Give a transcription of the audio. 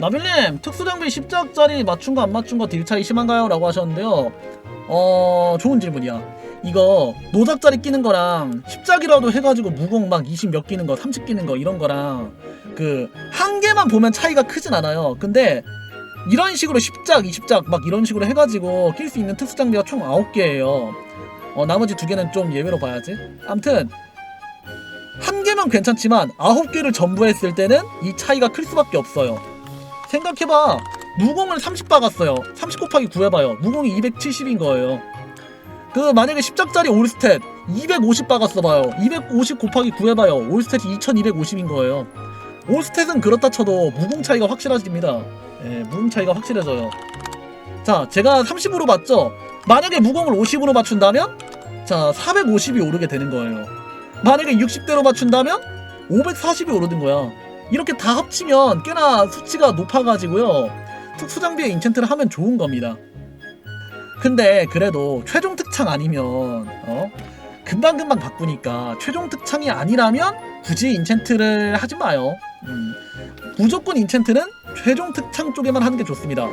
나빌님 특수장비 10작짜리 맞춘 거 안 맞춘 거 딜 차이 심한가요? 라고 하셨는데요. 어 좋은 질문이야. 이거 노작짜리 끼는 거랑 10작이라도 해가지고 무공 막 20 몇 끼는 거 30 끼는 거 이런 거랑 그 한 개만 보면 차이가 크진 않아요. 근데 이런 식으로 10작 20작 막 이런 식으로 해가지고 낄 수 있는 특수장비가 총 9개예요. 어 나머지 두 개는 좀 예외로 봐야지. 암튼 한 개면 괜찮지만 아홉 개를 전부 했을 때는 이 차이가 클 수밖에 없어요. 생각해봐. 무공을 30 박았어요. 30 곱하기 9 해봐요. 무공이 270인 거예요. 그 만약에 10작짜리 올스탯 250 박았어 봐요. 250 곱하기 9 해봐요. 올스탯이 2250인 거예요. 올스탯은 그렇다 쳐도 무공 차이가 확실해집니다. 예, 무공 차이가 확실해져요. 자, 제가 30으로 맞죠? 만약에 무공을 50으로 맞춘다면 자, 450이 오르게 되는 거예요. 만약에 60대로 맞춘다면 540이 오르는 거야. 이렇게 다 합치면 꽤나 수치가 높아가지고요. 특수 장비의 인챈트를 하면 좋은 겁니다. 근데 그래도 최종 특창 아니면 어? 금방금방 바꾸니까 최종 특창이 아니라면 굳이 인챈트를 하지 마요. 음, 무조건 인챈트는 최종 특창 쪽에만 하는 게 좋습니다.